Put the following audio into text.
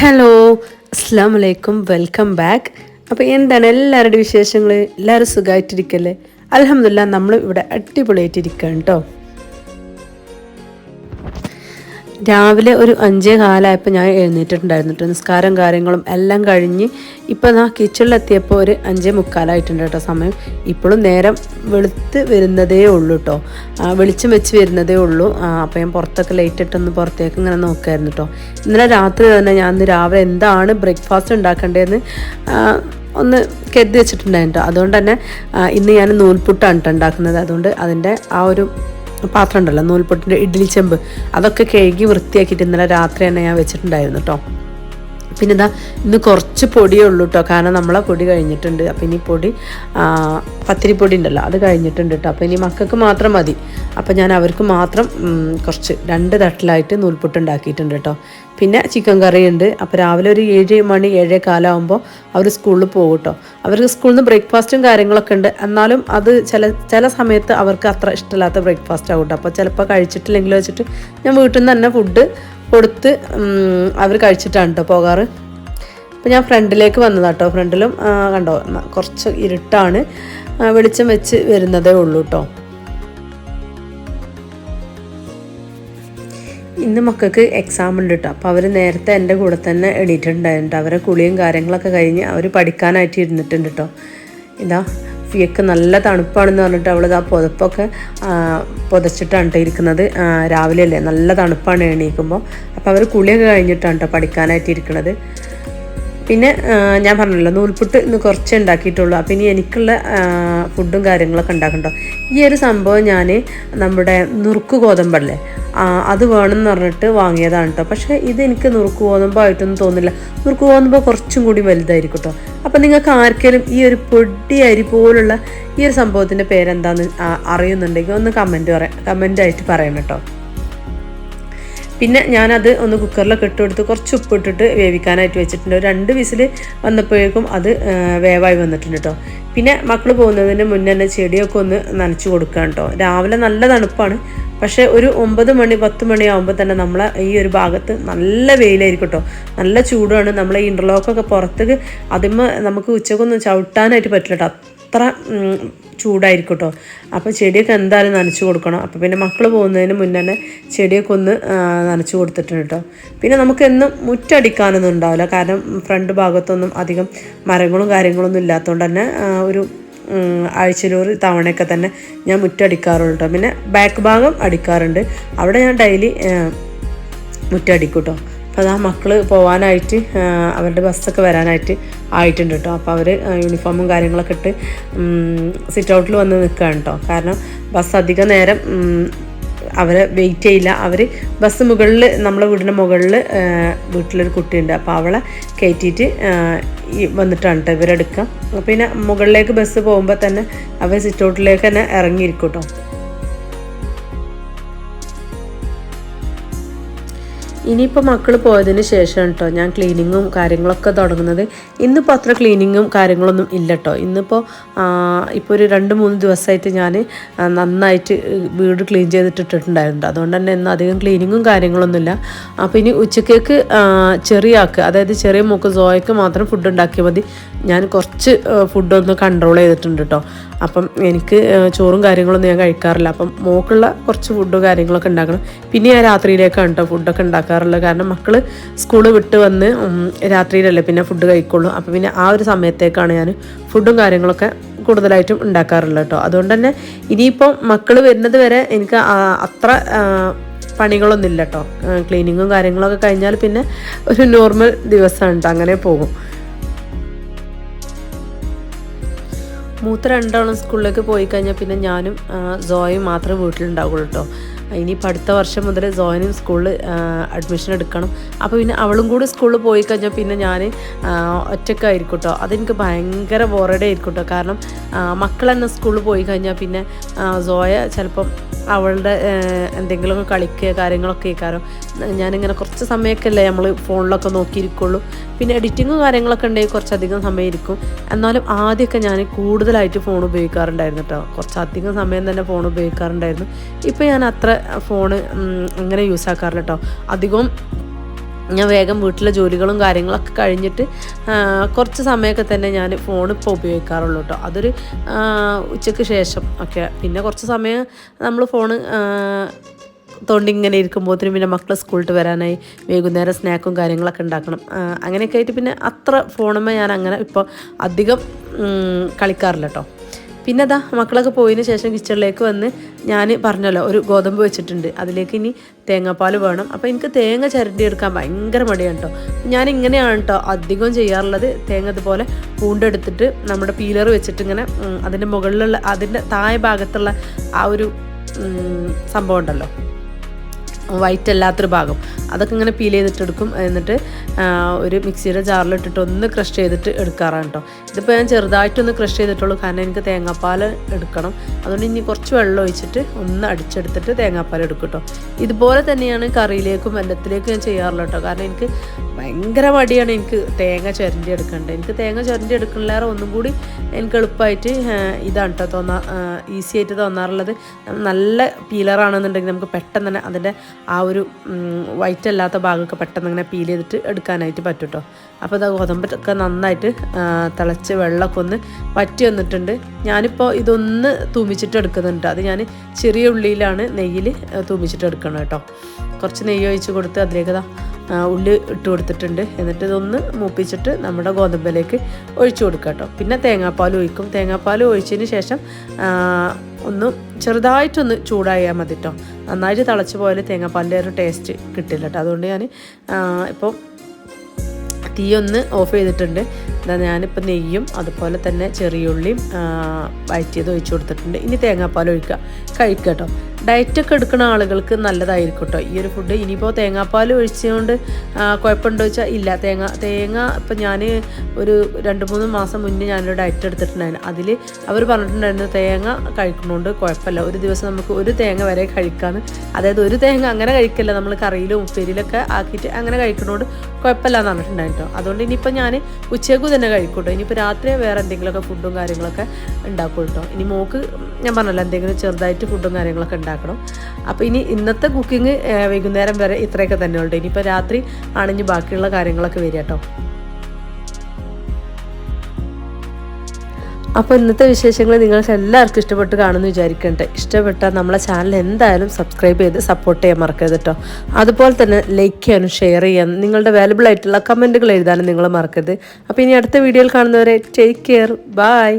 Hello അസ്സാം വലൈക്കും welcome back അപ്പോൾ എന്താണ് എല്ലാവരുടെയും വിശേഷങ്ങൾ എല്ലാവരും സുഖമായിട്ടിരിക്കല്ലേ അലഹമില്ല നമ്മൾ ഇവിടെ അടിപൊളിയായിട്ടിരിക്കുകയാണ് കേട്ടോ രാവിലെ ഒരു അഞ്ചേ കാലമായപ്പോൾ ഞാൻ എഴുന്നേറ്റിട്ടുണ്ടായിരുന്നു കേട്ടോ. നിസ്കാരം കാര്യങ്ങളും എല്ലാം കഴിഞ്ഞ് ഇപ്പോൾ ഞാൻ കിച്ചണിലെത്തിയപ്പോൾ ഒരു അഞ്ചേ മുക്കാലായിട്ടുണ്ട് കേട്ടോ സമയം. ഇപ്പോഴും നേരം വെളുത്ത് വരുന്നതേ ഉള്ളൂ കേട്ടോ. വെളിച്ചം വെച്ച് വരുന്നതേ ഉള്ളൂ. അപ്പോൾ ഞാൻ പുറത്തൊക്കെ ലൈറ്റ് ഇട്ടൊന്ന് പുറത്തേക്ക് ഇങ്ങനെ നോക്കായിരുന്നു കേട്ടോ. ഇന്നലെ രാത്രി തന്നെ ഞാൻ ഇന്ന് രാവിലെ എന്താണ് ബ്രേക്ക്ഫാസ്റ്റ് ഉണ്ടാക്കേണ്ടതെന്ന് ഒന്ന് കരുതി വെച്ചിട്ടുണ്ടായിരുന്നു അതുകൊണ്ട് തന്നെ ഇന്ന് ഞാൻ നൂൽപുട്ടാണ് ഉണ്ടാക്കുന്നത്. അതുകൊണ്ട് അതിന്റെ ആ ഒരു പാത്രം ഉണ്ടല്ലോ നൂൽപ്പൊട്ടിന്റെ ഇഡ്ഡലി ചെമ്പ്. അതൊക്കെ കഴുകി വൃത്തിയാക്കിയിട്ട് ഇന്നലെ രാത്രി തന്നെ ഞാൻ വെച്ചിട്ടുണ്ടായിരുന്നു കേട്ടോ പിന്നെ ഇതാ ഇന്ന് കുറച്ച് പൊടിയേ ഉള്ളൂ കേട്ടോ കാരണം നമ്മളെ പൊടി കഴിഞ്ഞിട്ടുണ്ട്. അപ്പം ഇനി പൊടി ആ, പത്തിരി പൊടി ഉണ്ടല്ലോ അത് കഴിഞ്ഞിട്ടുണ്ട് കേട്ടോ അപ്പം ഇനി മക്കൾക്ക് മാത്രം മതി. അപ്പം ഞാൻ അവർക്ക് മാത്രം കുറച്ച് രണ്ട് തട്ടിലായിട്ട് നൂൽപുട്ട് ഉണ്ടാക്കിയിട്ടുണ്ട് കേട്ടോ പിന്നെ ചിക്കൻ കറി ഉണ്ട്. അപ്പോൾ രാവിലെ ഒരു ഏഴ് മണി ഏഴേ കാലമാകുമ്പോൾ അവർ സ്കൂളിൽ പോകും കേട്ടോ അവർക്ക് സ്കൂളിൽ നിന്ന് ബ്രേക്ക്ഫാസ്റ്റും കാര്യങ്ങളൊക്കെ ഉണ്ട്. എന്നാലും അത് ചില ചില സമയത്ത് അവർക്ക് അത്ര ഇഷ്ടമില്ലാത്ത ബ്രേക്ക്ഫാസ്റ്റ് ആകും കേട്ടോ അപ്പോൾ ചിലപ്പോൾ കഴിച്ചിട്ടില്ലെങ്കിലും വെച്ചിട്ട് ഞാൻ വീട്ടിൽ നിന്ന് തന്നെ ഫുഡ് കൊടുത്ത് അവർ കഴിച്ചിട്ടാണ് കേട്ടോ പോകാറ്. അപ്പോൾ ഞാൻ ഫ്രണ്ടിലേക്ക് വന്നതാട്ടോ ഫ്രണ്ടിലും കണ്ടോ കുറച്ച് ഇരുട്ടാണ്. വെളിച്ചം വെച്ച് വരുന്നതേ ഉള്ളൂ കേട്ടോ ഇന്ന് മക്കൾക്ക് എക്സാം ഉണ്ട് കേട്ടോ അപ്പോൾ അവർ നേരത്തെ എന്റെ കൂടെ തന്നെ എണീറ്റിട്ടുണ്ടായിരുന്നു അവരെ കുളിയും കാര്യങ്ങളൊക്കെ കഴിഞ്ഞ് അവർ പഠിക്കാനായിട്ട് ഇരുന്നിട്ടുണ്ട് കേട്ടോ ഇതാ ഫിയക്ക് നല്ല തണുപ്പാണെന്ന് പറഞ്ഞിട്ട് അവൾ ആ പുതപ്പൊക്കെ പുതച്ചിട്ടാണ് കേട്ടോ ഇരിക്കുന്നത്. രാവിലെ അല്ലേ നല്ല തണുപ്പാണ് എണീക്കുമ്പോൾ അപ്പോൾ അവർ കുളിയൊക്കെ കഴിഞ്ഞിട്ടാണ് കേട്ടോ പഠിക്കാനായിട്ട് ഇരിക്കുന്നത് പിന്നെ ഞാൻ പറഞ്ഞല്ലോ നൂൽപുട്ട് ഇന്ന് കുറച്ച് ഉണ്ടാക്കിയിട്ടുള്ളൂ. അപ്പം ഇനി എനിക്കുള്ള ഫുഡും കാര്യങ്ങളൊക്കെ ഉണ്ടാക്കണ്ടോ? ഈ ഒരു സംഭവം ഞാൻ നമ്മുടെ നുറുക്ക് ഗോതമ്പല്ലേ അത് വേണമെന്ന് പറഞ്ഞിട്ട് വാങ്ങിയതാണ് കേട്ടോ പക്ഷേ ഇത് എനിക്ക് നുറുക്ക് ഗോതമ്പായിട്ടൊന്നും തോന്നില്ല നുറുക്ക് ഗോതമ്പ് കുറച്ചും കൂടി വലുതായിരിക്കും കേട്ടോ അപ്പം നിങ്ങൾക്ക് ആർക്കെങ്കിലും ഈ ഒരു പൊടി അരി പോലുള്ള ഈ ഒരു സംഭവത്തിന്റെ പേരെന്താണെന്ന് അറിയുന്നുണ്ടെങ്കിൽ ഒന്ന് കമന്റ് പറയാം കമന്റായിട്ട് പറയണം കേട്ടോ പിന്നെ ഞാനത് ഒന്ന് കുക്കറിലൊക്കെ ഇട്ട് കൊടുത്ത് കുറച്ച് ഉപ്പ് ഇട്ടിട്ട് വേവിക്കാനായിട്ട് വെച്ചിട്ടുണ്ട്. രണ്ട് വിസിൽ വന്നപ്പോഴേക്കും അത് വേവായി വന്നിട്ടുണ്ട് കേട്ടോ പിന്നെ മക്കൾ പോകുന്നതിന് മുന്നേ തന്നെ ചെടിയൊക്കെ ഒന്ന് നനച്ചു കൊടുക്കാം കേട്ടോ രാവിലെ നല്ല തണുപ്പാണ്. പക്ഷേ ഒരു ഒമ്പത് മണി പത്ത് മണിയാകുമ്പോൾ തന്നെ നമ്മളെ ഈ ഒരു ഭാഗത്ത് നല്ല വെയിലായിരിക്കും കേട്ടോ നല്ല ചൂടാണ്. നമ്മളെ ഇന്റർലോക്കൊക്കെ പുറത്തേക്ക് അതിമ്മ നമുക്ക് ഉച്ചക്കൊന്നും ചവിട്ടാനായിട്ട് പറ്റില്ല കേട്ടോ അത്ര ചൂടായിരിക്കും കേട്ടോ അപ്പോൾ ചെടിയൊക്കെ എന്തായാലും നനച്ചു കൊടുക്കണം. അപ്പോൾ പിന്നെ മക്കൾ പോകുന്നതിന് മുന്നേ തന്നെ ചെടിയൊക്കെ ഒന്ന് നനച്ചു കൊടുത്തിട്ടുണ്ട് കേട്ടോ പിന്നെ നമുക്ക് എന്നും മുറ്റടിക്കാനൊന്നും ഉണ്ടാവില്ല. കാരണം ഫ്രണ്ട് ഭാഗത്തൊന്നും അധികം മരങ്ങളും കാര്യങ്ങളൊന്നും ഇല്ലാത്തതുകൊണ്ട് തന്നെ ഒരു ആഴ്ചയിലൊരു തവണയൊക്കെ തന്നെ ഞാൻ മുറ്റടിക്കാറുള്ളൂ കേട്ടോ പിന്നെ ബാക്ക് ഭാഗം അടിക്കാറുണ്ട്. അവിടെ ഞാൻ ഡെയിലി മുറ്റടിക്കും കേട്ടോ അപ്പോൾ അതാ മക്കൾ പോകാനായിട്ട് അവരുടെ ബസ്സൊക്കെ വരാനായിട്ട് ആയിട്ടുണ്ട് കേട്ടോ. അപ്പോൾ അവർ യൂണിഫോമും കാര്യങ്ങളൊക്കെ ഇട്ട് സിറ്റ് ഔട്ടിൽ വന്ന് നിൽക്കുകയാണ് കേട്ടോ. കാരണം ബസ് അധിക നേരം അവരെ വെയിറ്റ് ചെയ്യില്ല. അവർ ബസ് മുകളിൽ നമ്മളെ വീടിന്റെ മുകളിൽ വീട്ടിലൊരു കുട്ടിയുണ്ട്. അപ്പോൾ അവളെ കയറ്റിയിട്ട് വന്നിട്ടാണ് കേട്ടോ ഇവരെടുക്കുക. പിന്നെ മുകളിലേക്ക് ബസ് പോകുമ്പോൾ തന്നെ അവർ സിറ്റ് ഔട്ടിലേക്ക് തന്നെ ഇറങ്ങിയിരിക്കും കേട്ടോ. ഇനിയിപ്പോൾ മക്കൾ പോയതിന് ശേഷം കേട്ടോ ഞാൻ ക്ലീനിങ്ങും കാര്യങ്ങളൊക്കെ തുടങ്ങുന്നത്. ഇന്നിപ്പോൾ അത്ര ക്ലീനിങ്ങും കാര്യങ്ങളൊന്നും ഇല്ല കേട്ടോ ഇന്നിപ്പോൾ ഇപ്പോൾ ഒരു രണ്ട് മൂന്ന് ദിവസമായിട്ട് ഞാൻ നന്നായിട്ട് വീട് ക്ലീൻ ചെയ്തിട്ടിട്ടുണ്ടായിരുന്നു അതുകൊണ്ട് തന്നെ ഇന്ന് അധികം ക്ലീനിങ്ങും കാര്യങ്ങളൊന്നുമില്ല അപ്പോൾ ഇനി ഉച്ചക്കേക്ക് ചെറിയ ആക്ക് അതായത് ചെറിയ മൂക്ക് സോയക്ക് മാത്രം ഫുഡ് ഉണ്ടാക്കിയാൽ മതി. ഞാൻ കുറച്ച് ഫുഡൊന്ന് കൺട്രോൾ ചെയ്തിട്ടുണ്ട് കേട്ടോ അപ്പം എനിക്ക് ചോറും കാര്യങ്ങളൊന്നും ഞാൻ കഴിക്കാറില്ല. അപ്പം മോക്കുള്ള കുറച്ച് ഫുഡ് കാര്യങ്ങളൊക്കെ ഉണ്ടാക്കണം. പിന്നെ ഞാൻ രാത്രിയിലേക്കാണ് കേട്ടോ ഫുഡൊക്കെ ഉണ്ടാക്കാറുള്ളത്. കാരണം മക്കൾ സ്കൂൾ വിട്ട് വന്ന് രാത്രിയിലല്ലേ പിന്നെ ഫുഡ് കഴിക്കുള്ളൂ. അപ്പം പിന്നെ ആ ഒരു സമയത്തേക്കാണ് ഞാൻ ഫുഡും കാര്യങ്ങളൊക്കെ കൂടുതലായിട്ടും ഉണ്ടാക്കാറുള്ളത് കേട്ടോ അതുകൊണ്ട് തന്നെ ഇനിയിപ്പം മക്കൾ വരുന്നത് വരെ എനിക്ക് അത്ര പണികളൊന്നുമില്ല കേട്ടോ ക്ലീനിങ്ങും കാര്യങ്ങളൊക്കെ കഴിഞ്ഞാൽ പിന്നെ ഒരു നോർമൽ ദിവസമാണ് കേട്ടോ അങ്ങനെ പോകും. മൂത്ത രണ്ടാളും സ്കൂളിലേക്ക് പോയി കഴിഞ്ഞാൽ പിന്നെ ഞാനും സോയും മാത്രമേ വീട്ടിലുണ്ടാവുള്ളൂ കേട്ടോ ഇനിയിപ്പോൾ അടുത്ത വർഷം മുതൽ സോയനും സ്കൂളിൽ അഡ്മിഷൻ എടുക്കണം. അപ്പോൾ പിന്നെ അവളും കൂടി സ്കൂളിൽ പോയി കഴിഞ്ഞാൽ പിന്നെ ഞാൻ ഒറ്റക്കായിരിക്കും കേട്ടോ അതെനിക്ക് ഭയങ്കര ബോറഡേ ആയിരിക്കും കേട്ടോ കാരണം മക്കൾ തന്നെ സ്കൂളിൽ പോയി കഴിഞ്ഞാൽ പിന്നെ സോയ ചിലപ്പം അവളുടെ എന്തെങ്കിലുമൊക്കെ കളിക്കുക കാര്യങ്ങളൊക്കെ കേൾക്കാറോ ഞാനിങ്ങനെ കുറച്ച് സമയമൊക്കെ അല്ലേ നമ്മൾ ഫോണിലൊക്കെ നോക്കിയിരിക്കുള്ളൂ. പിന്നെ എഡിറ്റിങ്ങും കാര്യങ്ങളൊക്കെ ഉണ്ടെങ്കിൽ കുറച്ചധികം സമയം ഇരിക്കും എന്നാലും ആദ്യമൊക്കെ ഞാൻ കൂടുതലായിട്ട് ഫോൺ ഉപയോഗിക്കാറുണ്ടായിരുന്നു കേട്ടോ. കുറച്ചധികം സമയം തന്നെ ഫോൺ ഉപയോഗിക്കാറുണ്ടായിരുന്നു. ഇപ്പോൾ ഞാൻ അത്ര ഫോൺ അങ്ങനെ യൂസ് ആക്കാറില്ല കേട്ടോ. അധികവും ഞാൻ വേഗം വീട്ടിലെ ജോലികളും കാര്യങ്ങളൊക്കെ കഴിഞ്ഞിട്ട് കുറച്ച് സമയമൊക്കെ തന്നെ ഞാൻ ഫോൺ ഇപ്പോൾ ഉപയോഗിക്കാറുള്ളൂ കേട്ടോ. അതൊരു ഉച്ചയ്ക്ക് ശേഷം ഒക്കെ. പിന്നെ കുറച്ച് സമയം നമ്മൾ ഫോണ് തോണ്ടി ഇങ്ങനെ ഇരിക്കുമ്പോഴത്തേനും പിന്നെ മക്കൾ സ്കൂളിട്ട് വരാനായി വൈകുന്നേരം സ്നാക്കും കാര്യങ്ങളൊക്കെ ഉണ്ടാക്കണം. അങ്ങനെയൊക്കെ ആയിട്ട് പിന്നെ അത്ര ഫോണുമ്പോൾ ഞാൻ അങ്ങനെ ഇപ്പോൾ അധികം കളിക്കാറില്ല കേട്ടോ പിന്നെ അതാ മക്കളൊക്കെ പോയതിന് ശേഷം കിച്ചണിലേക്ക് വന്ന് ഞാൻ പറഞ്ഞല്ലോ ഒരു ഗോതമ്പ് വെച്ചിട്ടുണ്ട്. അതിലേക്ക് ഇനി തേങ്ങാപ്പാൽ വേണം. അപ്പോൾ എനിക്ക് തേങ്ങ ചിരണ്ടി എടുക്കാൻ ഭയങ്കര മടിയാണ് കേട്ടോ ഞാൻ ഇങ്ങനെയാണ് കേട്ടോ അധികം ചെയ്യാറുള്ളത്. തേങ്ങ ഇതുപോലെ പൂണ്ടെടുത്തിട്ട് നമ്മുടെ പീലർ വെച്ചിട്ട് ഇങ്ങനെ അതിന്റെ മുകളിലുള്ള അതിന്റെ താഴെ ഭാഗത്തുള്ള ആ ഒരു സംഭവം ഉണ്ടല്ലോ. വൈറ്റ് അല്ലാത്തൊരു ഭാഗം. അതൊക്കെ ഇങ്ങനെ പീൽ ചെയ്തിട്ട് എടുക്കും. എന്നിട്ട് ഒരു മിക്സിയുടെ ജാറിലിട്ടിട്ട് ഒന്ന് ക്രഷ് ചെയ്തിട്ട് എടുക്കാറാണ് കേട്ടോ ഇതിപ്പോൾ ഞാൻ ചെറുതായിട്ടൊന്ന് ക്രഷ് ചെയ്തിട്ടുള്ളൂ. കാരണം എനിക്ക് തേങ്ങാപ്പാൽ എടുക്കണം. അതുകൊണ്ട് ഇനി കുറച്ച് വെള്ളം ഒഴിച്ചിട്ട് ഒന്ന് അടിച്ചെടുത്തിട്ട് തേങ്ങാപ്പാൽ എടുക്കും കേട്ടോ ഇതുപോലെ തന്നെയാണ് കറിയിലേക്കും വെല്ലത്തിലേക്കും ഞാൻ ചെയ്യാറുള്ളൂ കേട്ടോ കാരണം എനിക്ക് ഭയങ്കര മടിയാണ് എനിക്ക് തേങ്ങ ചുരണ്ടി എടുക്കേണ്ടത്. എനിക്ക് തേങ്ങ ചുരണ്ടി എടുക്കണില്ലേറെ ഒന്നും കൂടി എനിക്ക് എളുപ്പമായിട്ട് ഇതാണ് കേട്ടോ തോന്നാ ഈസി ആയിട്ട് തോന്നാറുള്ളത്. നല്ല പീലറാണെന്നുണ്ടെങ്കിൽ നമുക്ക് പെട്ടെന്ന് തന്നെ അതിന്റെ ആ ഒരു വൈറ്റ് അല്ലാത്ത ഭാഗമൊക്കെ പെട്ടെന്ന് ഇങ്ങനെ പീൽ ചെയ്തിട്ട് എടുക്കാനായിട്ട് പറ്റും കേട്ടോ അപ്പോൾ ഇത് ഗോതമ്പൊക്കെ നന്നായിട്ട് തിളച്ച് വെള്ളമൊക്കെ ഒന്ന് വറ്റി വന്നിട്ടുണ്ട്. ഞാനിപ്പോൾ ഇതൊന്ന് തൂമിച്ചിട്ട് എടുക്കുന്നുണ്ട്. അത് ഞാൻ ചെറിയ ഉള്ളിയിലാണ് നെയ്യിൽ തൂമിച്ചിട്ട് എടുക്കണം കേട്ടോ കുറച്ച് നെയ്യ് ഒഴിച്ച് കൊടുത്ത് അതിലേക്ക് ഉള്ളി ഇട്ട് കൊടുത്തിട്ടുണ്ട്. എന്നിട്ട് ഇതൊന്ന് മൂപ്പിച്ചിട്ട് നമ്മുടെ ഗോതമ്പിലേക്ക് ഒഴിച്ചു കൊടുക്കുക കേട്ടോ പിന്നെ തേങ്ങാപ്പാൽ ഒഴിക്കും. തേങ്ങാപ്പാൽ ഒഴിച്ചതിന് ശേഷം ഒന്ന് ചെറുതായിട്ടൊന്ന് ചൂടായാൽ മതി കേട്ടോ നന്നായിട്ട് തിളച്ച് പോയാൽ തേങ്ങാപ്പാലിന്റെ ഒരു ടേസ്റ്റ് കിട്ടില്ല കേട്ടോ അതുകൊണ്ട് ഞാൻ ഇപ്പോൾ തീ ഒന്ന് ഓഫ് ചെയ്തിട്ടുണ്ട്. എന്താ ഞാനിപ്പോൾ നെയ്യും അതുപോലെ തന്നെ ചെറിയുള്ളിയും വയറ്റിയത് ഒഴിച്ചു കൊടുത്തിട്ടുണ്ട്. ഇനി തേങ്ങാപ്പാൽ ഒഴിക്കുക. കഴിക്കുക കേട്ടോ ഡയറ്റൊക്കെ എടുക്കുന്ന ആളുകൾക്ക് നല്ലതായിരിക്കും കേട്ടോ ഈ ഒരു ഫുഡ് ഇനിയിപ്പോൾ തേങ്ങാപ്പാൽ ഒഴിച്ചുകൊണ്ട് കുഴപ്പമുണ്ടോ വെച്ചാൽ ഇല്ല. തേങ്ങ തേങ്ങ ഇപ്പം ഞാൻ ഒരു രണ്ട് മൂന്ന് മാസം മുന്നേ ഞാനൊരു ഡയറ്റ് എടുത്തിട്ടുണ്ടായിരുന്നു. അതിൽ അവർ പറഞ്ഞിട്ടുണ്ടായിരുന്നു തേങ്ങ കഴിക്കുന്നതുകൊണ്ട് കുഴപ്പമില്ല. ഒരു ദിവസം നമുക്ക് ഒരു തേങ്ങ വരെ കഴിക്കാമെന്ന് അതായത് ഒരു തേങ്ങ അങ്ങനെ കഴിക്കില്ല. നമ്മൾ കറിയിലും ഉപ്പേരിയിലൊക്കെ ആക്കിയിട്ട് അങ്ങനെ കഴിക്കുന്നതുകൊണ്ട് കുഴപ്പമില്ല എന്ന് പറഞ്ഞിട്ടുണ്ടായിരുന്നു അതുകൊണ്ട് ഇനിയിപ്പോൾ ഞാൻ ഉച്ചയ്ക്ക് തന്നെ കഴിക്കൂട്ടോ ഇനിയിപ്പോൾ രാത്രി വേറെ എന്തെങ്കിലുമൊക്കെ ഫുഡും കാര്യങ്ങളൊക്കെ ഉണ്ടാക്കും കേട്ടോ ഇനി മോക്ക് ഞാൻ പറഞ്ഞല്ലോ എന്തെങ്കിലും ചെറുതായിട്ട് ഫുഡും കാര്യങ്ങളൊക്കെ ഉണ്ടാക്കണം. അപ്പോൾ ഇനി ഇന്നത്തെ കുക്കിംഗ് വൈകുന്നേരം വരെ ഇത്രയൊക്കെ തന്നെ ഉണ്ട് ഇനിയിപ്പോൾ രാത്രി ആണെങ്കിൽ ബാക്കിയുള്ള കാര്യങ്ങളൊക്കെ വരിക കേട്ടോ അപ്പോൾ ഇന്നത്തെ വിശേഷങ്ങൾ നിങ്ങൾക്ക് എല്ലാവർക്കും ഇഷ്ടപ്പെട്ട് കാണുമെന്ന് വിചാരിക്കട്ടെ ഇഷ്ടപ്പെട്ടാൽ നമ്മളെ ചാനൽ എന്തായാലും സബ്സ്ക്രൈബ് ചെയ്ത് സപ്പോർട്ട് ചെയ്യാൻ മറക്കരുത് കേട്ടോ അതുപോലെ തന്നെ ലൈക്ക് ചെയ്യാനും ഷെയർ ചെയ്യാനും നിങ്ങളുടെ വാലുബിൾ ആയിട്ടുള്ള കമന്റുകൾ എഴുതാനും നിങ്ങൾ മറക്കരുത്. അപ്പോൾ ഇനി അടുത്ത വീഡിയോയിൽ കാണുന്നവരെ ടേക്ക് കെയർ ബൈ